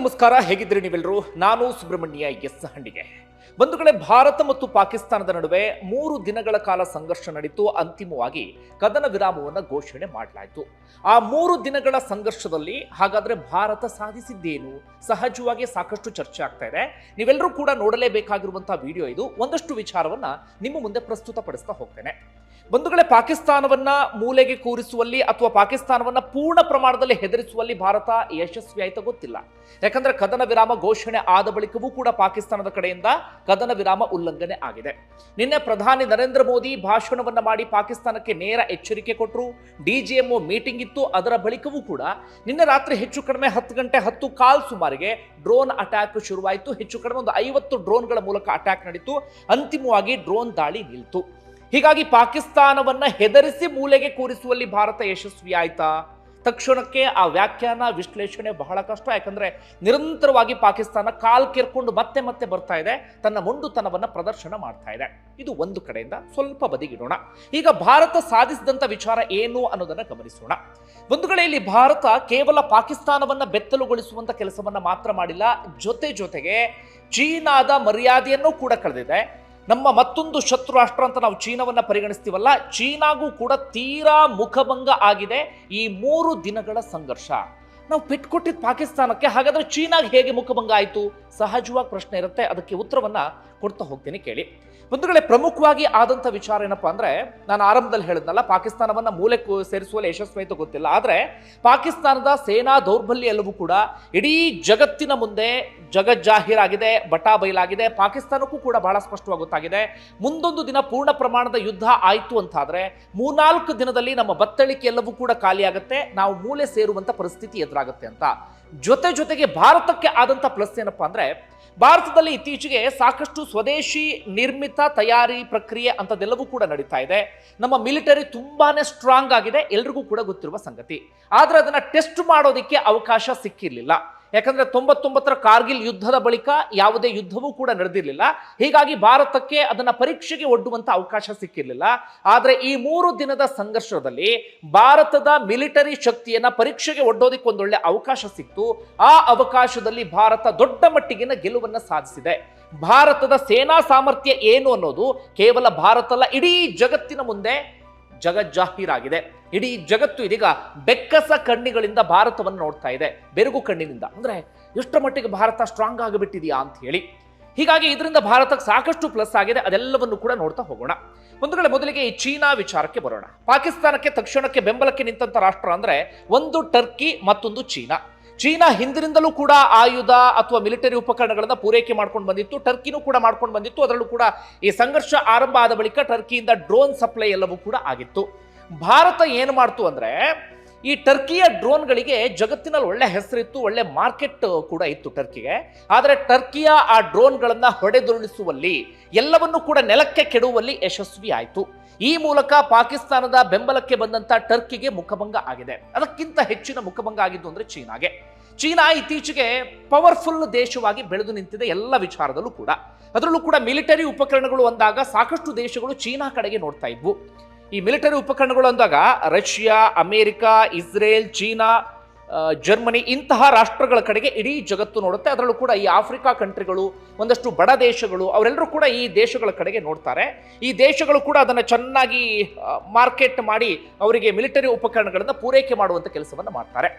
ನಮಸ್ಕಾರ ಹೇಗಿದ್ದೀರಿ ನೀವೆಲ್ಲರೂ? ನಾನು ಸುಬ್ರಹ್ಮಣ್ಯ ಎಸ್ ಹಂಡಿಗೆ ಬಂಧುಗಳೇ ಭಾರತ ಮತ್ತು ಪಾಕಿಸ್ತಾನದ ನಡುವೆ ಮೂರು ದಿನಗಳ ಕಾಲ ಸಂಘರ್ಷ ನಡೀತು. ಅಂತಿಮವಾಗಿ ಕದನ ವಿರಾಮವನ್ನು ಘೋಷಣೆ ಮಾಡಲಾಯಿತು. ಆ ಮೂರು ದಿನಗಳ ಸಂಘರ್ಷದಲ್ಲಿ ಹಾಗಾದ್ರೆ ಭಾರತ ಸಾಧಿಸಿದ್ದೇನು? ಸಹಜವಾಗಿ ಸಾಕಷ್ಟು ಚರ್ಚೆ ಆಗ್ತಾ ಇದೆ. ನೀವೆಲ್ಲರೂ ಕೂಡ ನೋಡಲೇಬೇಕಾಗಿರುವಂತಹ ವಿಡಿಯೋ ಇದು. ಒಂದಷ್ಟು ವಿಚಾರವನ್ನ ನಿಮ್ಮ ಮುಂದೆ ಪ್ರಸ್ತುತಪಡಿಸ್ತಾ ಹೋಗ್ತೇನೆ. ಬಂಧುಗಳೇ ಪಾಕಿಸ್ತಾನವನ್ನ ಮೂಲೆಗೆ ಕೂರಿಸುವಲ್ಲಿ ಅಥವಾ ಪಾಕಿಸ್ತಾನವನ್ನ ಪೂರ್ಣ ಪ್ರಮಾಣದಲ್ಲಿ ಹೆದರಿಸುವಲ್ಲಿ ಭಾರತ ಯಶಸ್ವಿ ಆಯ್ತಾ ಗೊತ್ತಿಲ್ಲ. ಯಾಕಂದ್ರೆ ಕದನ ವಿರಾಮ ಘೋಷಣೆ ಆದ ಬಳಿಕವೂ ಕೂಡ ಪಾಕಿಸ್ತಾನದ ಕಡೆಯಿಂದ ಕದನ ವಿರಾಮ ಉಲ್ಲಂಘನೆ ಆಗಿದೆ. ನಿನ್ನೆ ಪ್ರಧಾನಿ ನರೇಂದ್ರ ಮೋದಿ ಭಾಷಣವನ್ನು ಮಾಡಿ ಪಾಕಿಸ್ತಾನಕ್ಕೆ ನೇರ ಎಚ್ಚರಿಕೆ ಕೊಟ್ಟರು ಡಿಜಿಎಂಒ ಮೀಟಿಂಗ್ ಇತ್ತು, ಅದರ ಬಳಿಕವೂ ಕೂಡ ನಿನ್ನೆ ರಾತ್ರಿ ಹೆಚ್ಚು ಕಡಿಮೆ ಹತ್ತು ಗಂಟೆ ಹತ್ತು ಕಾಲ್ ಸುಮಾರಿಗೆ ಡ್ರೋನ್ ಅಟ್ಯಾಕ್ ಶುರುವಾಯಿತು. ಹೆಚ್ಚು ಕಡಿಮೆ ಒಂದು ಐವತ್ತು ಡ್ರೋನ್ಗಳ ಮೂಲಕ ಅಟ್ಯಾಕ್ ನಡೀತು. ಅಂತಿಮವಾಗಿ ಡ್ರೋನ್ ದಾಳಿ ನಿಲ್ತು. ಹೀಗಾಗಿ ಪಾಕಿಸ್ತಾನವನ್ನ ಹೆದರಿಸಿ ಮೂಲೆಗೆ ಕೂರಿಸುವಲ್ಲಿ ಭಾರತ ಯಶಸ್ವಿ ಆಯ್ತಾ ತಕ್ಷಣಕ್ಕೆ ಆ ವ್ಯಾಖ್ಯಾನ, ವಿಶ್ಲೇಷಣೆ ಬಹಳ ಕಷ್ಟ. ಯಾಕಂದರೆ ನಿರಂತರವಾಗಿ ಪಾಕಿಸ್ತಾನ ಕಾಲ್ ಕೆರ್ಕೊಂಡು ಮತ್ತೆ ಮತ್ತೆ ಬರ್ತಾ ಇದೆ. ತನ್ನ ಮೊಂಡುತನವನ್ನು ಪ್ರದರ್ಶನ ಮಾಡ್ತಾ ಇದೆ. ಇದು ಒಂದು ಕಡೆಯಿಂದ ಸ್ವಲ್ಪ ಬದಿಗಿಡೋಣ. ಈಗ ಭಾರತ ಸಾಧಿಸಿದಂಥ ವಿಚಾರ ಏನು ಅನ್ನೋದನ್ನು ಗಮನಿಸೋಣ. ಒಂದು ಕಡೆ ಇಲ್ಲಿ ಭಾರತ ಕೇವಲ ಪಾಕಿಸ್ತಾನವನ್ನು ಬೆತ್ತಲುಗೊಳಿಸುವಂಥ ಕೆಲಸವನ್ನು ಮಾತ್ರ ಮಾಡಿಲ್ಲ. ಜೊತೆ ಜೊತೆಗೆ ಚೀನಾದ ಮರ್ಯಾದೆಯನ್ನು ಕೂಡ ಕಳೆದಿದೆ. ನಮ್ಮ ಮತ್ತೊಂದು ಶತ್ರು ರಾಷ್ಟ್ರ ಅಂತ ನಾವು ಚೀನಾವನ್ನ ಪರಿಗಣಿಸ್ತೀವಲ್ಲ, ಚೀನಾಗೂ ಕೂಡ ತೀರಾ ಮುಖಭಂಗ ಆಗಿದೆ ಈ ಮೂರು ದಿನಗಳ ಸಂಘರ್ಷ. ನಾವು ಪೆಟ್ಕೊಟ್ಟಿದ್ದು ಪಾಕಿಸ್ತಾನಕ್ಕೆ ಹಾಗಾದರೆ ಚೀನಾಗೆ ಹೇಗೆ ಮುಖಭಂಗ ಆಯಿತು? ಸಹಜವಾಗಿ ಪ್ರಶ್ನೆ ಇರುತ್ತೆ. ಅದಕ್ಕೆ ಉತ್ತರವನ್ನು ಕೊಡ್ತಾ ಹೋಗ್ತೀನಿ ಕೇಳಿ. ವೇಳೆ ಪ್ರಮುಖವಾಗಿ ಆದಂಥ ವಿಚಾರ ಏನಪ್ಪಾ ಅಂದ್ರೆ, ನಾನು ಆರಂಭದಲ್ಲಿ ಹೇಳಿದ್ನಲ್ಲ, ಪಾಕಿಸ್ತಾನವನ್ನ ಮೂಲೆ ಸೇರಿಸುವಲ್ಲಿ ಯಶಸ್ವಿ ಆಯ್ತು ಗೊತ್ತಿಲ್ಲ. ಆದ್ರೆ, ಪಾಕಿಸ್ತಾನದ ಸೇನಾ ದೌರ್ಬಲ್ಯ ಎಲ್ಲವೂ ಕೂಡ ಇಡೀ ಜಗತ್ತಿನ ಮುಂದೆ ಜಗಜ್ಜಾಹೀರಾಗಿದೆ, ಬಟಾ ಬಯಲಾಗಿದೆ. ಪಾಕಿಸ್ತಾನಕ್ಕೂ ಕೂಡ ಬಹಳ ಸ್ಪಷ್ಟವಾಗಿ ಗೊತ್ತಾಗಿದೆ. ಮುಂದೊಂದು ದಿನ ಪೂರ್ಣ ಪ್ರಮಾಣದ ಯುದ್ಧ ಆಯಿತು ಅಂತಾದರೆ, ಮೂರ್ನಾಲ್ಕು ದಿನದಲ್ಲಿ ನಮ್ಮ ಬತ್ತಳಿಕೆ ಎಲ್ಲವೂ ಕೂಡ ಖಾಲಿಯಾಗುತ್ತೆ ನಾವು ಮೂಲೆ ಸೇರುವಂತ ಪರಿಸ್ಥಿತಿ ಎದುರಾಗುತ್ತೆ ಅಂತ. ಜೊತೆ ಜೊತೆಗೆ ಭಾರತಕ್ಕೆ ಆದಂತ ಪ್ಲಸ್ ಏನಪ್ಪಾ ಅಂದ್ರೆ, ಭಾರತದಲ್ಲಿ ಇತ್ತೀಚೆಗೆ ಸಾಕಷ್ಟು ಸ್ವದೇಶಿ ನಿರ್ಮಿತ ತಯಾರಿ ಪ್ರಕ್ರಿಯೆ ಅಂತದೆಲ್ಲವೂ ಕೂಡ ನಡೀತಾ ಇದೆ. ನಮ್ಮ ಮಿಲಿಟರಿ ತುಂಬಾನೇ ಸ್ಟ್ರಾಂಗ್ ಆಗಿದೆ, ಎಲ್ರಿಗೂ ಕೂಡ ಗೊತ್ತಿರುವ ಸಂಗತಿ. ಆದರೆ ಅದನ್ನ ಟೆಸ್ಟ್ ಮಾಡೋದಕ್ಕೆ ಅವಕಾಶ ಸಿಕ್ಕಿರ್ಲಿಲ್ಲ. ಯಾಕಂದ್ರೆ ತೊಂಬತ್ತೊಂಬತ್ತರ ಕಾರ್ಗಿಲ್ ಯುದ್ಧದ ಬಳಿಕ ಯಾವುದೇ ಯುದ್ಧವೂ ಕೂಡ ನಡೆದಿರಲಿಲ್ಲ. ಹೀಗಾಗಿ ಭಾರತಕ್ಕೆ ಅದನ್ನ ಪರೀಕ್ಷೆಗೆ ಒಡ್ಡುವಂತ ಅವಕಾಶ ಸಿಕ್ಕಿರಲಿಲ್ಲ. ಆದರೆ ಈ ಮೂರು ದಿನದ ಸಂಘರ್ಷದಲ್ಲಿ ಭಾರತದ ಮಿಲಿಟರಿ ಶಕ್ತಿಯನ್ನ ಪರೀಕ್ಷೆಗೆ ಒಡ್ಡೋದಕ್ಕೆ ಒಂದೊಳ್ಳೆ ಅವಕಾಶ ಸಿಕ್ತು. ಆ ಅವಕಾಶದಲ್ಲಿ ಭಾರತ ದೊಡ್ಡ ಮಟ್ಟಿಗಿನ ಗೆಲುವನ್ನ ಸಾಧಿಸಿದೆ. ಭಾರತದ ಸೇನಾ ಸಾಮರ್ಥ್ಯ ಏನು ಅನ್ನೋದು ಕೇವಲ ಭಾರತಲ್ಲ, ಇಡೀ ಜಗತ್ತಿನ ಮುಂದೆ ಜಗಜ್ಜಾಹೀರಾಗಿದೆ. ಇಡೀ ಜಗತ್ತು ಇದೀಗ ಬೆಕ್ಕಸ ಕಣ್ಣಿಗಳಿಂದ ಭಾರತವನ್ನು ನೋಡ್ತಾ ಇದೆ. ಬೆರಗು ಕಣ್ಣಿನಿಂದ. ಅಂದ್ರೆ ಎಷ್ಟರ ಮಟ್ಟಿಗೆ ಭಾರತ ಸ್ಟ್ರಾಂಗ್ ಆಗಿಬಿಟ್ಟಿದೆಯಾ ಅಂತ ಹೇಳಿ. ಹೀಗಾಗಿ ಇದರಿಂದ ಭಾರತಕ್ಕೆ ಸಾಕಷ್ಟು ಪ್ಲಸ್ ಆಗಿದೆ. ಅದೆಲ್ಲವನ್ನು ಕೂಡ ನೋಡ್ತಾ ಹೋಗೋಣ. ಒಂದು ಕಡೆ ಮೊದಲಿಗೆ ಈ ಚೀನಾ ವಿಚಾರಕ್ಕೆ ಬರೋಣ. ಪಾಕಿಸ್ತಾನಕ್ಕೆ, ತಕ್ಷಣಕ್ಕೆ ಬೆಂಬಲಕ್ಕೆ ನಿಂತಹ ರಾಷ್ಟ್ರ ಅಂದ್ರೆ ಒಂದು ಟರ್ಕಿ ಮತ್ತೊಂದು ಚೀನಾ. ಚೀನಾ ಹಿಂದಿನಿಂದಲೂ ಕೂಡ ಆಯುಧ ಅಥವಾ ಮಿಲಿಟರಿ ಉಪಕರಣಗಳನ್ನು ಪೂರೈಕೆ ಮಾಡ್ಕೊಂಡು ಬಂದಿತ್ತು, ಟರ್ಕಿನೂ ಕೂಡ ಮಾಡ್ಕೊಂಡು ಬಂದಿತ್ತು. ಅದರಲ್ಲೂ ಕೂಡ ಈ ಸಂಘರ್ಷ ಆರಂಭ ಆದ ಬಳಿಕ ಟರ್ಕಿಯಿಂದ ಡ್ರೋನ್ ಸಪ್ಲೈ ಎಲ್ಲವೂ ಕೂಡ ಆಗಿತ್ತು. ಭಾರತ ಏನು ಮಾಡ್ತು ಅಂದ್ರೆ ಈ ಟರ್ಕಿಯ ಡ್ರೋನ್ಗಳಿಗೆ ಜಗತ್ತಿನಲ್ಲಿ ಒಳ್ಳೆ ಹೆಸರಿತ್ತು, ಒಳ್ಳೆ ಮಾರ್ಕೆಟ್ ಕೂಡ ಇತ್ತು ಟರ್ಕಿಗೆ. ಆದರೆ ಟರ್ಕಿಯ ಆ ಡ್ರೋನ್ಗಳನ್ನು ಹೊಡೆದುರುಳಿಸುವಲ್ಲಿ, ಎಲ್ಲವನ್ನೂ ಕೂಡ ನೆಲಕ್ಕೆ ಕೆಡುವಲ್ಲಿ ಯಶಸ್ವಿ ಆಯಿತು ಈ ಮೂಲಕ ಪಾಕಿಸ್ತಾನದ ಬೆಂಬಲಕ್ಕೆ ಬಂದಂಥ ಟರ್ಕಿಗೆ ಮುಖಭಂಗ ಆಗಿದೆ. ಅದಕ್ಕಿಂತ ಹೆಚ್ಚಿನ ಮುಖಭಂಗ ಆಗಿದ್ದು ಅಂದರೆ ಚೀನಾಗೆ. ಚೀನಾ ಇತ್ತೀಚೆಗೆ ಪವರ್ಫುಲ್ ದೇಶವಾಗಿ ಬೆಳೆದು ನಿಂತಿದೆ ಎಲ್ಲ ವಿಚಾರದಲ್ಲೂ ಕೂಡ. ಅದರಲ್ಲೂ ಕೂಡ ಮಿಲಿಟರಿ ಉಪಕರಣಗಳು ಅಂದಾಗ ಸಾಕಷ್ಟು ದೇಶಗಳು ಚೀನಾ ಕಡೆಗೆ ನೋಡ್ತಾ ಇದ್ವು. ಈ ಮಿಲಿಟರಿ ಉಪಕರಣಗಳು ಅಂದಾಗ Russia, America, Israel, China Germany ಇಂತಹ ರಾಷ್ಟ್ರಗಳ ಕಡೆಗೆ ಇಡೀ ಜಗತ್ತು ನೋಡುತ್ತೆ. ಅದರಲ್ಲೂ ಕೂಡ ಈ ಆಫ್ರಿಕಾ ಕಂಟ್ರಿಗಳು, ಒಂದಷ್ಟು ಬಡ ದೇಶಗಳು, ಅವರೆಲ್ಲರೂ ಕೂಡ ಈ ದೇಶಗಳ ಕಡೆಗೆ ನೋಡ್ತಾರೆ. ಈ ದೇಶಗಳು ಕೂಡ ಅದನ್ನು ಚೆನ್ನಾಗಿ ಮಾರ್ಕೆಟ್ ಮಾಡಿ ಅವರಿಗೆ ಮಿಲಿಟರಿ ಉಪಕರಣಗಳನ್ನು ಪೂರೈಕೆ ಮಾಡುವಂಥ ಕೆಲಸವನ್ನು ಮಾಡ್ತಾರೆ.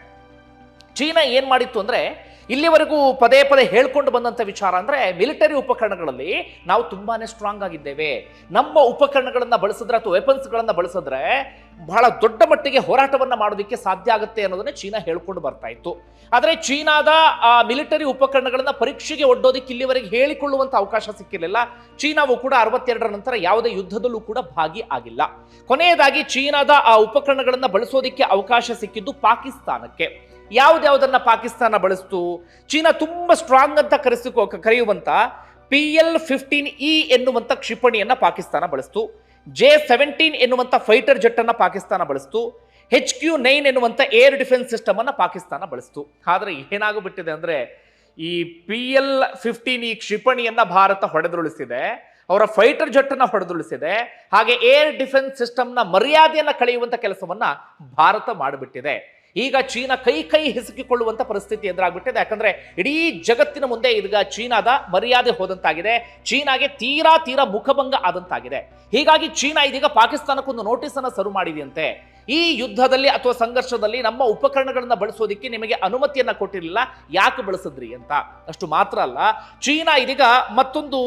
ಚೀನಾ ಏನು ಮಾಡಿತ್ತು ಅಂದ್ರೆ ಇಲ್ಲಿವರೆಗೂ ಪದೇ ಪದೇ ಹೇಳ್ಕೊಂಡು ಬಂದಂತ ವಿಚಾರ ಅಂದ್ರೆ ಮಿಲಿಟರಿ ಉಪಕರಣಗಳಲ್ಲಿ ನಾವು ತುಂಬಾನೇ ಸ್ಟ್ರಾಂಗ್ ಆಗಿದ್ದೇವೆ. ನಮ್ಮ ಉಪಕರಣಗಳನ್ನು ಬಳಸಿದ್ರೆ ಅಥವಾ ವೆಪನ್ಸ್ಗಳನ್ನು ಬಳಸಿದ್ರೆ ಬಹಳ ದೊಡ್ಡ ಮಟ್ಟಿಗೆ ಹೋರಾಟವನ್ನು ಮಾಡೋದಕ್ಕೆ ಸಾಧ್ಯ ಆಗುತ್ತೆ ಅನ್ನೋದನ್ನ ಚೀನಾ ಹೇಳ್ಕೊಂಡು ಬರ್ತಾ ಇತ್ತು. ಆದ್ರೆ ಚೀನಾದ, ಆ, ಮಿಲಿಟರಿ ಉಪಕರಣಗಳನ್ನು ಪರೀಕ್ಷೆಗೆ ಒಡ್ಡೋದಕ್ಕೆ ಇಲ್ಲಿವರೆಗೆ ಹೇಳಿಕೊಳ್ಳುವಂತ ಅವಕಾಶ ಸಿಕ್ಕಿರಲಿಲ್ಲ. ಚೀನಾವು ಕೂಡ ಅರವತ್ತೆರಡರ ನಂತರ ಯಾವುದೇ ಯುದ್ಧದಲ್ಲೂ ಕೂಡ ಭಾಗಿ ಆಗಿಲ್ಲ. ಕೊನೆಯದಾಗಿ ಚೀನಾದ, ಆ, ಉಪಕರಣಗಳನ್ನು ಬಳಸೋದಕ್ಕೆ ಅವಕಾಶ ಸಿಕ್ಕಿದ್ದು ಪಾಕಿಸ್ತಾನಕ್ಕೆ. ಯಾವ್ದ್ಯಾವ್ದನ್ನ ಪಾಕಿಸ್ತಾನ ಬಳಸ್ತು? ಚೀನಾ ತುಂಬಾ ಸ್ಟ್ರಾಂಗ್ ಅಂತ ಕರೆಸಿಕೊ ಕರೆಯುವಂತ ಪಿ ಎಲ್ ಫಿಫ್ಟೀನ್ ಇ ಎನ್ನುವಂಥ ಕ್ಷಿಪಣಿಯನ್ನ ಪಾಕಿಸ್ತಾನ ಬಳಸ್ತು. ಜೆ ಸೆವೆಂಟೀನ್ ಎನ್ನುವಂಥ ಫೈಟರ್ ಜೆಟ್ ಅನ್ನ ಪಾಕಿಸ್ತಾನ ಬಳಸ್ತು. ಹೆಚ್ ಕ್ಯೂ ನೈನ್ ಎನ್ನುವಂಥ ಏರ್ ಡಿಫೆನ್ಸ್ ಸಿಸ್ಟಮ್ ಅನ್ನ ಪಾಕಿಸ್ತಾನ ಬಳಸ್ತು. ಆದರೆ ಏನಾಗೋಗ್ಬಿಟ್ಟಿದೆ ಅಂದ್ರೆ ಈ ಪಿ ಎಲ್ ಫಿಫ್ಟೀನ್ ಈ ಕ್ಷಿಪಣಿಯನ್ನ ಭಾರತ ಹೊಡೆದುರುಳಿಸಿದೆ. ಅವರ ಫೈಟರ್ ಜೆಟ್ ಅನ್ನ ಹೊಡೆದುರುಳಿಸಿದೆ. ಹಾಗೆ ಏರ್ ಡಿಫೆನ್ಸ್ ಸಿಸ್ಟಮ್ನ ಮರ್ಯಾದೆಯನ್ನು ಕಳೆಯುವಂಥ ಕೆಲಸವನ್ನ ಭಾರತ ಮಾಡಿಬಿಟ್ಟಿದೆ. ಈಗ ಚೀನಾ ಕೈ ಕೈ ಹಿಸುಕಿಕೊಳ್ಳುವಂತ ಪರಿಸ್ಥಿತಿ ಎದುರಾಗ್ಬಿಟ್ಟಿದೆ. ಯಾಕಂದ್ರೆ ಇಡೀ ಜಗತ್ತಿನ ಮುಂದೆ ಈಗ ಚೀನಾದ ಮರ್ಯಾದೆ ಹೋದಂತಾಗಿದೆ. ಚೀನಾಗೆ ತೀರಾ ತೀರಾ ಮುಖಭಂಗ ಆದಂತಾಗಿದೆ. ಹೀಗಾಗಿ ಚೀನಾ ಇದೀಗ ಪಾಕಿಸ್ತಾನಕ್ಕೊಂದು ನೋಟಿಸ್ ಅನ್ನ ಸರ್ವ್ ಮಾಡಿದೆಯಂತೆ. ಈ ಯುದ್ಧದಲ್ಲಿ ಅಥವಾ ಸಂಘರ್ಷದಲ್ಲಿ ನಮ್ಮ ಉಪಕರಣಗಳನ್ನು ಬಳಸೋದಿಕ್ಕೆ ನಿಮಗೆ ಅನುಮತಿಯನ್ನ ಕೊಟ್ಟಿರಲಿಲ್ಲ. ಯಾಕೆ ಬಳಸಿದ್ರಿ ಅಂತ. ಅಷ್ಟು ಮಾತ್ರ ಅಲ್ಲ, ಚೀನಾ ಇದೀಗ ಮತ್ತೊಂದು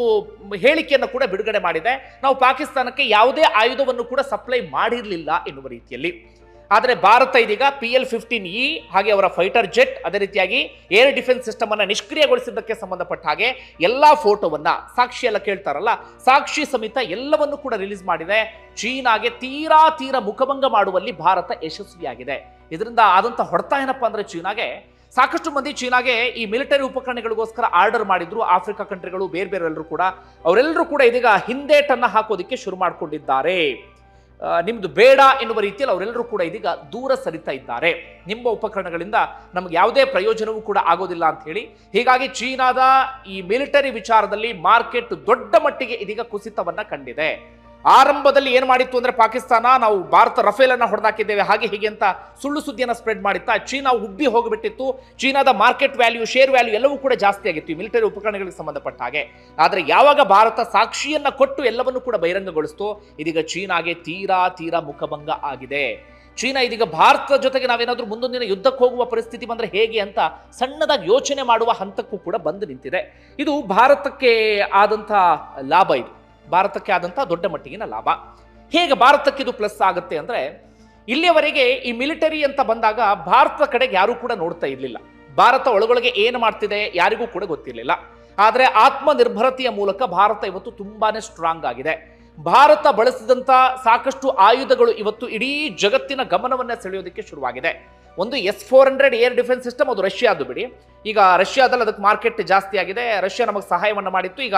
ಹೇಳಿಕೆಯನ್ನು ಕೂಡ ಬಿಡುಗಡೆ ಮಾಡಿದೆ. ನಾವು ಪಾಕಿಸ್ತಾನಕ್ಕೆ ಯಾವುದೇ ಆಯುಧವನ್ನು ಕೂಡ ಸಪ್ಲೈ ಮಾಡಿರಲಿಲ್ಲ ಎನ್ನುವ ರೀತಿಯಲ್ಲಿ. ಆದರೆ ಭಾರತ ಇದೀಗ ಪಿ ಎಲ್ ಫಿಫ್ಟೀನ್ ಇ ಹಾಗೆ ಅವರ ಫೈಟರ್ ಜೆಟ್ ಅದೇ ರೀತಿಯಾಗಿ ಏರ್ ಡಿಫೆನ್ಸ್ ಸಿಸ್ಟಮ್ ಅನ್ನ ನಿಷ್ಕ್ರಿಯಗೊಳಿಸಿದ್ದಕ್ಕೆ ಸಂಬಂಧಪಟ್ಟ ಹಾಗೆ ಎಲ್ಲಾ ಫೋಟೋವನ್ನ ಸಾಕ್ಷಿ ಎಲ್ಲ ಕೇಳ್ತಾರಲ್ಲ, ಸಾಕ್ಷಿ ಸಮೇತ ಎಲ್ಲವನ್ನು ಕೂಡ ರಿಲೀಸ್ ಮಾಡಿದೆ. ಚೀನಾಗೆ ತೀರಾ ತೀರಾ ಮುಖಭಂಗ ಮಾಡುವಲ್ಲಿ ಭಾರತ ಯಶಸ್ವಿಯಾಗಿದೆ. ಇದರಿಂದ ಆದಂತ ಹೊಡೆತ ಏನಪ್ಪ ಅಂದ್ರೆ ಚೀನಾಗೆ ಸಾಕಷ್ಟು ಮಂದಿ ಚೀನಾಗೆ ಈ ಮಿಲಿಟರಿ ಉಪಕರಣಗಳಿಗೋಸ್ಕರ ಆರ್ಡರ್ ಮಾಡಿದ್ರು. ಆಫ್ರಿಕಾ ಕಂಟ್ರಿಗಳು ಬೇರೆ ಬೇರೆ ಎಲ್ಲರೂ ಕೂಡ, ಅವರೆಲ್ಲರೂ ಕೂಡ ಇದೀಗ ಹಿಂದೇಟನ್ನ ಹಾಕೋದಿಕ್ಕೆ ಶುರು ಮಾಡಿಕೊಂಡಿದ್ದಾರೆ. ಆ, ನಿಮ್ದು ಬೇಡ ಎನ್ನುವ ರೀತಿಯಲ್ಲಿ ಅವರೆಲ್ಲರೂ ಕೂಡ ಇದೀಗ ದೂರ ಸರಿತಾ ಇದ್ದಾರೆ. ನಿಮ್ಮ ಉಪಕರಣಗಳಿಂದ ನಮ್ಗೆ ಯಾವುದೇ ಪ್ರಯೋಜನವೂ ಕೂಡ ಆಗೋದಿಲ್ಲ ಅಂತ ಹೇಳಿ. ಹೀಗಾಗಿ ಚೀನಾದ ಈ ಮಿಲಿಟರಿ ವಿಚಾರದಲ್ಲಿ ಮಾರ್ಕೆಟ್ ದೊಡ್ಡ ಮಟ್ಟಿಗೆ ಇದೀಗ ಕುಸಿತವನ್ನ ಕಂಡಿದೆ. ಆರಂಭದಲ್ಲಿ ಏನು ಮಾಡಿತ್ತು ಅಂದ್ರೆ ಪಾಕಿಸ್ತಾನ, ನಾವು ಭಾರತ ರಫೇಲ್ ಅನ್ನ ಹೊಡೆದಾಕಿದ್ದೇವೆ, ಹಾಗೆ ಹೀಗೆ ಅಂತ ಸುಳ್ಳು ಸುದ್ದಿಯನ್ನು ಸ್ಪ್ರೆಡ್ ಮಾಡಿತ್ತಾ, ಚೀನಾ ಉಬ್ಬಿ ಹೋಗಿಬಿಟ್ಟಿತ್ತು. ಚೀನಾದ ಮಾರ್ಕೆಟ್ ವ್ಯಾಲ್ಯೂ ಶೇರ್ ವ್ಯಾಲ್ಯೂ ಎಲ್ಲವೂ ಕೂಡ ಜಾಸ್ತಿ ಆಗಿತ್ತು ಮಿಲಿಟರಿ ಉಪಕರಣಗಳಿಗೆ ಸಂಬಂಧಪಟ್ಟ ಹಾಗೆ. ಆದರೆ ಯಾವಾಗ ಭಾರತ ಸಾಕ್ಷಿಯನ್ನ ಕೊಟ್ಟು ಎಲ್ಲವನ್ನು ಕೂಡ ಬಹಿರಂಗಗೊಳಿಸ್ತು, ಇದೀಗ ಚೀನಾಗೆ ತೀರಾ ತೀರಾ ಮುಖಭಂಗ ಆಗಿದೆ. ಚೀನಾ ಇದೀಗ ಭಾರತದ ಜೊತೆಗೆ ನಾವೇನಾದರೂ ಮುಂದೊಂದಿನ ದಿನ ಯುದ್ಧಕ್ಕೆ ಹೋಗುವ ಪರಿಸ್ಥಿತಿ ಬಂದ್ರೆ ಹೇಗೆ ಅಂತ ಸಣ್ಣದಾಗಿ ಯೋಚನೆ ಮಾಡುವ ಹಂತಕ್ಕೂ ಕೂಡ ಬಂದು ನಿಂತಿದೆ. ಇದು ಭಾರತಕ್ಕೆ ಆದಂಥ ಲಾಭ ಇದು. ಭಾರತಕ್ಕೆ ಆದಂಥ ದೊಡ್ಡ ಮಟ್ಟಿಗಿನ ಲಾಭ. ಹೇಗೆ ಭಾರತಕ್ಕೆ ಇದು ಪ್ಲಸ್ ಆಗುತ್ತೆ ಅಂದ್ರೆ, ಇಲ್ಲಿಯವರೆಗೆ ಈ ಮಿಲಿಟರಿ ಅಂತ ಬಂದಾಗ ಭಾರತದ ಕಡೆಗೆ ಯಾರೂ ಕೂಡ ನೋಡ್ತಾ ಇರಲಿಲ್ಲ. ಭಾರತ ಒಳಗೊಳಗೆ ಏನು ಮಾಡ್ತಿದೆ ಯಾರಿಗೂ ಕೂಡ ಗೊತ್ತಿರಲಿಲ್ಲ. ಆದರೆ ಆತ್ಮನಿರ್ಭರತೆಯ ಮೂಲಕ ಭಾರತ ಇವತ್ತು ತುಂಬಾನೇ ಸ್ಟ್ರಾಂಗ್ ಆಗಿದೆ. ಭಾರತ ಬಳಸಿದಂತ ಸಾಕಷ್ಟು ಆಯುಧಗಳು ಇವತ್ತು ಇಡೀ ಜಗತ್ತಿನ ಗಮನವನ್ನ ಸೆಳೆಯೋದಕ್ಕೆ ಶುರುವಾಗಿದೆ. ಒಂದು S four hundred air defence system ಅದು ರಷ್ಯಾದು ಬಿಡಿ. ಈಗ ರಷ್ಯಾದಲ್ಲಿ ಅದಕ್ಕೆ ಮಾರ್ಕೆಟ್ ಜಾಸ್ತಿ ಆಗಿದೆ. ರಷ್ಯಾ ನಮಗೆ ಸಹಾಯವನ್ನು ಮಾಡಿತ್ತು. ಈಗ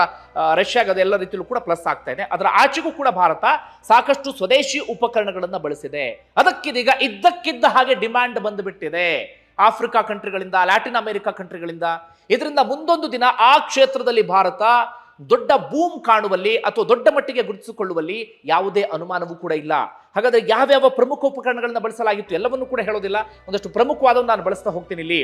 ರಷ್ಯಾಗ ಅದೆಲ್ಲ ರೀತಿಯಲ್ಲೂ ಕೂಡ ಪ್ಲಸ್ ಆಗ್ತಾ ಇದೆ. ಅದರ ಆಚೆಗೂ ಕೂಡ ಭಾರತ ಸಾಕಷ್ಟು ಸ್ವದೇಶಿ ಉಪಕರಣಗಳನ್ನು ಬಳಸಿದೆ. ಅದಕ್ಕಿದೀಗ ಇದ್ದಕ್ಕಿದ್ದ ಹಾಗೆ ಡಿಮ್ಯಾಂಡ್ ಬಂದುಬಿಟ್ಟಿದೆ. ಆಫ್ರಿಕಾ ಕಂಟ್ರಿಗಳಿಂದ ಲ್ಯಾಟಿನ್ ಅಮೆರಿಕಾ ಕಂಟ್ರಿಗಳಿಂದ ಇದರಿಂದ ಮುಂದೊಂದು ದಿನ ಆ ಕ್ಷೇತ್ರದಲ್ಲಿ ಭಾರತ ದೊಡ್ಡ ಬೂಮ್ ಕಾಣುವಲ್ಲಿ ಅಥವಾ ದೊಡ್ಡ ಮಟ್ಟಿಗೆ ಗುರುತಿಸಿಕೊಳ್ಳುವಲ್ಲಿ ಯಾವುದೇ ಅನುಮಾನವೂ ಕೂಡ ಇಲ್ಲ. ಹಾಗಾದ್ರೆ ಯಾವ್ಯಾವ ಪ್ರಮುಖ ಉಪಕರಣಗಳನ್ನ ಬಳಸಲಾಗಿತ್ತು ಎಲ್ಲವನ್ನೂ ಕೂಡ ಹೇಳೋದಿಲ್ಲ. ಒಂದಷ್ಟು ಪ್ರಮುಖವಾದವನ್ನು ನಾನು ಬಳಸ್ತಾ ಹೋಗ್ತೀನಿ ಇಲ್ಲಿ.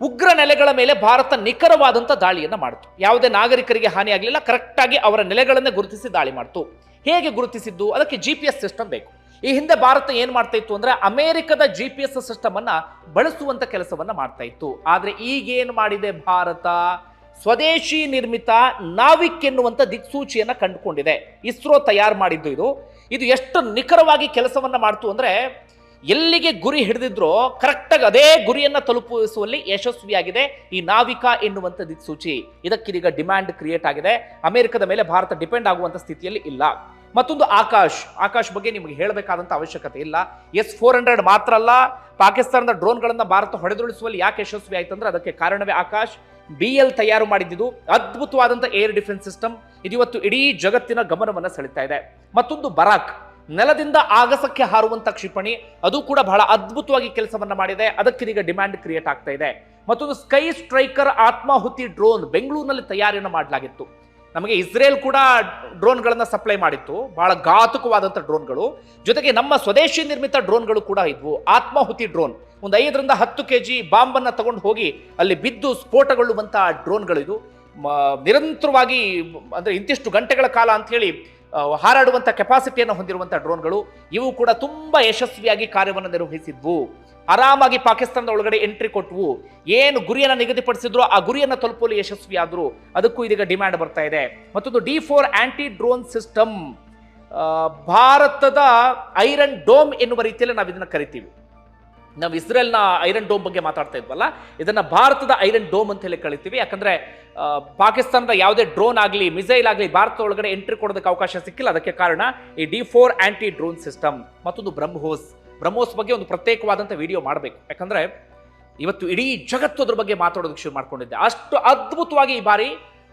ಉಗ್ರ ನೆಲೆಗಳ ಮೇಲೆ ಭಾರತ ನಿಖರವಾದಂಥ ದಾಳಿಯನ್ನು ಮಾಡಿತು. ಯಾವುದೇ ನಾಗರಿಕರಿಗೆ ಹಾನಿಯಾಗಲಿಲ್ಲ ಕರೆಕ್ಟಾಗಿ ಅವರ ನೆಲೆಗಳನ್ನೇ ಗುರುತಿಸಿ ದಾಳಿ ಮಾಡಿತು. ಹೇಗೆ ಗುರುತಿಸಿದ್ದು? ಅದಕ್ಕೆ ಜಿ ಪಿ ಎಸ್ ಸಿಸ್ಟಮ್ ಬೇಕು. ಈ ಹಿಂದೆ ಭಾರತ ಏನು ಮಾಡ್ತಾ ಇತ್ತು ಅಂದರೆ ಅಮೆರಿಕದ ಜಿ ಪಿ ಎಸ್ ಸಿಸ್ಟಮನ್ನು ಬಳಸುವಂಥ ಕೆಲಸವನ್ನು ಮಾಡ್ತಾ ಇತ್ತು. ಆದರೆ ಈಗೇನು ಮಾಡಿದೆ ಭಾರತ? ಸ್ವದೇಶಿ ನಿರ್ಮಿತ ನಾವಿಕ್ ಎನ್ನುವಂಥ ದಿಕ್ಸೂಚಿಯನ್ನು ಕಂಡುಕೊಂಡಿದೆ. ಇಸ್ರೋ ತಯಾರು ಮಾಡಿದ್ದು ಇದು. ಇದು ಎಷ್ಟು ನಿಖರವಾಗಿ ಕೆಲಸವನ್ನು ಮಾಡ್ತು ಅಂದ್ರೆ ಎಲ್ಲಿಗೆ ಗುರಿ ಹಿಡಿದಿದ್ರೋ ಕರೆಕ್ಟಾಗಿ ಅದೇ ಗುರಿಯನ್ನ ತಲುಪಿಸುವಲ್ಲಿ ಯಶಸ್ವಿಯಾಗಿದೆ ಈ ನಾವಿಕಾ ಎನ್ನುವಂಥ ದಿಕ್ಸೂಚಿ. ಇದಕ್ಕಿದೀಗ ಡಿಮ್ಯಾಂಡ್ ಕ್ರಿಯೇಟ್ ಆಗಿದೆ. ಅಮೆರಿಕದ ಮೇಲೆ ಭಾರತ ಡಿಪೆಂಡ್ ಆಗುವಂತ ಸ್ಥಿತಿಯಲ್ಲಿ ಇಲ್ಲ. ಮತ್ತೊಂದು ಆಕಾಶ್. ಆಕಾಶ್ ಬಗ್ಗೆ ನಿಮಗೆ ಹೇಳಬೇಕಾದಂತ ಅವಶ್ಯಕತೆ ಇಲ್ಲ. ಎಸ್ ಫೋರ್ ಹಂಡ್ರೆಡ್ ಮಾತ್ರ ಅಲ್ಲ. ಪಾಕಿಸ್ತಾನದ ಡ್ರೋನ್ಗಳನ್ನು ಭಾರತ ಹೊಡೆದುಳಿಸುವಲ್ಲಿ ಯಾಕೆ ಯಶಸ್ವಿ ಆಯ್ತು ಅಂದ್ರೆ ಅದಕ್ಕೆ ಕಾರಣವೇ ಆಕಾಶ್. ಬಿ ಎಲ್ ತಯಾರು ಮಾಡಿದ್ದು ಅದ್ಭುತವಾದಂಥ ಏರ್ ಡಿಫೆನ್ಸ್ ಸಿಸ್ಟಮ್ ಇವತ್ತು ಇಡೀ ಜಗತ್ತಿನ ಗಮನವನ್ನು ಸೆಳೀತಾ ಇದೆ. ಮತ್ತೊಂದು ಬರಾಕ್. ನೆಲದಿಂದ ಆಗಸಕ್ಕೆ ಹಾರುವಂತ ಕ್ಷಿಪಣಿ ಅದು ಕೂಡ ಬಹಳ ಅದ್ಭುತವಾಗಿ ಕೆಲಸವನ್ನ ಮಾಡಿದೆ. ಅದಕ್ಕಿದೀಗ ಡಿಮ್ಯಾಂಡ್ ಕ್ರಿಯೇಟ್ ಆಗ್ತಾ ಇದೆ. ಮತ್ತೊಂದು ಸ್ಕೈ ಸ್ಟ್ರೈಕರ್ ಆತ್ಮಾಹುತಿ ಡ್ರೋನ್ ಬೆಂಗಳೂರಿನಲ್ಲಿ ತಯಾರಿಯನ್ನು ಮಾಡಲಾಗಿತ್ತು. ನಮಗೆ ಇಸ್ರೇಲ್ ಕೂಡ ಡ್ರೋನ್ಗಳನ್ನ ಸಪ್ಲೈ ಮಾಡಿತ್ತು. ಬಹಳ ಘಾತುಕವಾದಂಥ ಡ್ರೋನ್ಗಳು ಜೊತೆಗೆ ನಮ್ಮ ಸ್ವದೇಶಿ ನಿರ್ಮಿತ ಡ್ರೋನ್ಗಳು ಕೂಡ ಇದ್ವು. ಆತ್ಮಾಹುತಿ ಡ್ರೋನ್ ಒಂದು ಐದರಿಂದ ಹತ್ತು ಕೆ ಜಿ ಬಾಂಬನ್ನು ತಗೊಂಡು ಹೋಗಿ ಅಲ್ಲಿ ಬಿದ್ದು ಸ್ಫೋಟಗೊಳ್ಳುವಂಥ ಡ್ರೋನ್ಗಳಿದು ನಿರಂತರವಾಗಿ ಅಂದ್ರೆ ಇಂತಿಷ್ಟು ಗಂಟೆಗಳ ಕಾಲ ಆ, ಹಾರಾಡುವಂಥ ಕೆಪಾಸಿಟಿಯನ್ನು ಹೊಂದಿರುವಂಥ ಡ್ರೋನ್ಗಳು, ಇವು ಕೂಡ ತುಂಬಾ ಯಶಸ್ವಿಯಾಗಿ ಕಾರ್ಯವನ್ನು ನಿರ್ವಹಿಸಿದ್ವು. ಆರಾಮಾಗಿ ಪಾಕಿಸ್ತಾನದ ಒಳಗಡೆ ಎಂಟ್ರಿ ಕೊಟ್ಟವು ಏನು ಗುರಿಯನ್ನು ನಿಗದಿಪಡಿಸಿದ್ರು ಆ ಗುರಿಯನ್ನು ತಲುಪಲು ಯಶಸ್ವಿಯಾದ್ರು. ಅದಕ್ಕೂ ಇದೀಗ ಡಿಮ್ಯಾಂಡ್ ಬರ್ತಾ ಇದೆ. ಮತ್ತೊಂದು D four anti drone system ಭಾರತದ ಐರನ್ ಡೋಮ್ ಎನ್ನುವ ರೀತಿಯಲ್ಲಿ ನಾವು ಇದನ್ನ ಕರಿತೀವಿ. ನಾವು ಇಸ್ರೇಲ್ನ ಐರನ್ ಡೋಮ್ ಬಗ್ಗೆ ಮಾತಾಡ್ತಾ ಇದ್ವಲ್ಲ? ಇದನ್ನ ಭಾರತದ ಐರನ್ ಡೋಮ್ ಅಂತ ಹೇಳಿ ಕಳಿತೀವಿ ಯಾಕಂದ್ರೆ ಪಾಕಿಸ್ತಾನದ ಯಾವುದೇ ಡ್ರೋನ್ ಆಗಲಿ, ಮಿಸೈಲ್ ಆಗಲಿ ಭಾರತದ ಒಳಗಡೆ ಎಂಟ್ರಿ ಕೊಡೋದಕ್ಕೆ ಅವಕಾಶ ಸಿಕ್ಕಿಲ್ಲ. ಅದಕ್ಕೆ ಕಾರಣ ಈ D four anti drone system ಮತ್ತೊಂದು ಬ್ರಹ್ಮೋಸ್. ಬ್ರಹ್ಮೋಸ್ ಬಗ್ಗೆ ಒಂದು ಪ್ರತ್ಯೇಕವಾದಂಥ ವಿಡಿಯೋ ಮಾಡಬೇಕು. ಯಾಕಂದ್ರೆ, ಇವತ್ತು ಇಡೀ ಜಗತ್ತು ಅದ್ರ ಬಗ್ಗೆ ಮಾತಾಡೋದಕ್ಕೆ ಶುರು ಮಾಡ್ಕೊಂಡಿದ್ದೆ. ಅಷ್ಟು ಅದ್ಭುತವಾಗಿ ಈ ಬಾರಿ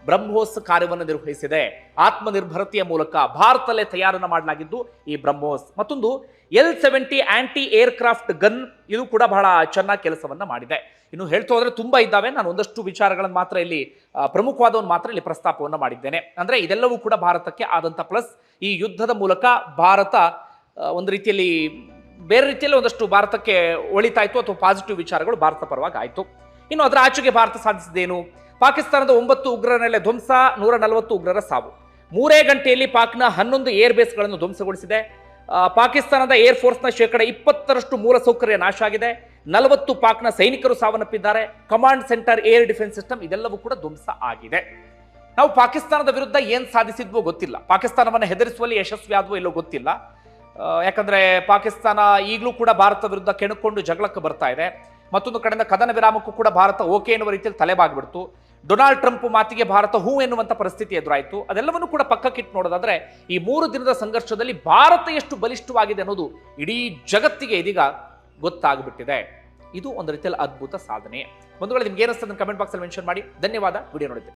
ಬ್ರಹ್ಮೋಸ್ ಕಾರ್ಯವನ್ನು ನಿರ್ವಹಿಸಿದೆ. ಆತ್ಮನಿರ್ಭರತೆಯ ಮೂಲಕ ಭಾರತದಲ್ಲೇ ತಯಾರನ್ನು ಮಾಡಲಾಗಿದ್ದು ಈ ಬ್ರಹ್ಮೋಸ್, ಮತ್ತೊಂದು L seventy anti aircraft gun ಇದು ಕೂಡ ಬಹಳ ಚೆನ್ನಾಗಿ ಕೆಲಸವನ್ನ ಮಾಡಿದೆ. ಇನ್ನು ಹೇಳ್ತು ಹೋದ್ರೆ ತುಂಬಾ ಇದ್ದಾವೆ. ನಾನು ಒಂದಷ್ಟು ವಿಚಾರಗಳನ್ನು ಮಾತ್ರ ಇಲ್ಲಿ ಪ್ರಮುಖವಾದ ಪ್ರಮುಖವಾದವನ್ನು ಮಾತ್ರ ಇಲ್ಲಿ ಪ್ರಸ್ತಾಪವನ್ನು ಮಾಡಿದ್ದೇನೆ. ಅಂದ್ರೆ ಇದೆಲ್ಲವೂ ಕೂಡ ಭಾರತಕ್ಕೆ ಆದಂತ ಪ್ಲಸ್ ಈ ಯುದ್ಧದ ಮೂಲಕ ಭಾರತ ಒಂದು ರೀತಿಯಲ್ಲಿ ಬೇರೆ ರೀತಿಯಲ್ಲಿ ಒಂದಷ್ಟು ಭಾರತಕ್ಕೆ ಒಳಿತಾಯ್ತು ಅಥವಾ ಪಾಸಿಟಿವ್ ವಿಚಾರಗಳು ಭಾರತ ಪರವಾಗಿ ಆಯಿತು. ಇನ್ನು ಅದರ ಆಚೆಗೆ ಭಾರತ ಸಾಧಿಸಿದೇನು ಪಾಕಿಸ್ತಾನದ ಒಂಬತ್ತು ಉಗ್ರರ ನೆಲೆ ಧ್ವಂಸ, ನೂರ ನಲವತ್ತು ಉಗ್ರರ ಸಾವು. ಮೂರೇ ಗಂಟೆಯಲ್ಲಿ ಪಾಕ್ನ ಹನ್ನೊಂದು ಏರ್ ಬೇಸ್ಗಳನ್ನು ಧ್ವಂಸಗೊಳಿಸಿದೆ. ಪಾಕಿಸ್ತಾನದ ಏರ್ ಫೋರ್ಸ್ನ ಶೇಕಡ ಇಪ್ಪತ್ತರಷ್ಟು ಮೂಲಸೌಕರ್ಯ ನಾಶ ಆಗಿದೆ. ನಲವತ್ತು ಪಾಕ್ನ ಸೈನಿಕರು ಸಾವನ್ನಪ್ಪಿದ್ದಾರೆ. Command centre, air defence system ಇದೆಲ್ಲವೂ ಕೂಡ ಧ್ವಂಸ ಆಗಿದೆ. ನಾವು ಪಾಕಿಸ್ತಾನದ ವಿರುದ್ಧ ಏನು ಸಾಧಿಸಿದ್ವೋ ಗೊತ್ತಿಲ್ಲ. ಪಾಕಿಸ್ತಾನವನ್ನು ಹೆದರಿಸುವಲ್ಲಿ ಯಶಸ್ವಿ ಆದ್ವೋ ಇಲ್ಲೋ ಗೊತ್ತಿಲ್ಲ. ಯಾಕಂದರೆ ಯಾಕಂದ್ರೆ ಪಾಕಿಸ್ತಾನ ಈಗಲೂ ಕೂಡ ಭಾರತ ವಿರುದ್ಧ ಕೆಣಕೊಂಡು ಜಗಳಕ್ಕೆ ಬರ್ತಾ ಇದೆ. ಮತ್ತೊಂದು ಕಡೆಯಿಂದ ಕದನ ವಿರಾಮಕ್ಕೂ ಕೂಡ ಭಾರತ ಓಕೆ ಎನ್ನುವ ರೀತಿಯಲ್ಲಿ ತಲೆಬಾಗ್ಬಿಡ್ತು. ಡೊನಾಲ್ಡ್ ಟ್ರಂಪ್ ಮಾತಿಗೆ ಭಾರತ ಹೂ ಎನ್ನುವಂಥ ಪರಿಸ್ಥಿತಿ ಎದುರಾಯಿತು. ಅದೆಲ್ಲವನ್ನೂ ಕೂಡ ಪಕ್ಕಕ್ಕಿಟ್ಟು ನೋಡೋದಾದ್ರೆ ಈ ಮೂರು ದಿನದ ಸಂಘರ್ಷದಲ್ಲಿ ಭಾರತ ಎಷ್ಟು ಬಲಿಷ್ಠವಾಗಿದೆ ಅನ್ನೋದು ಇಡೀ ಜಗತ್ತಿಗೆ ಇದೀಗ ಗೊತ್ತಾಗ್ಬಿಟ್ಟಿದೆ. ಇದು ಒಂದು ರೀತಿಯಲ್ಲಿ ಅದ್ಭುತ ಸಾಧನೆ. ಒಂದು ವೇಳೆ ನಿಮ್ಗೆ ಏನಿಸ್ತದೆ ಕಮೆಂಟ್ ಬಾಕ್ಸ್ ಅಲ್ಲಿ ಮೆನ್ಷನ್ ಮಾಡಿ. ಧನ್ಯವಾದ. ವಿಡಿಯೋ ನೋಡಿದ್ದೆ.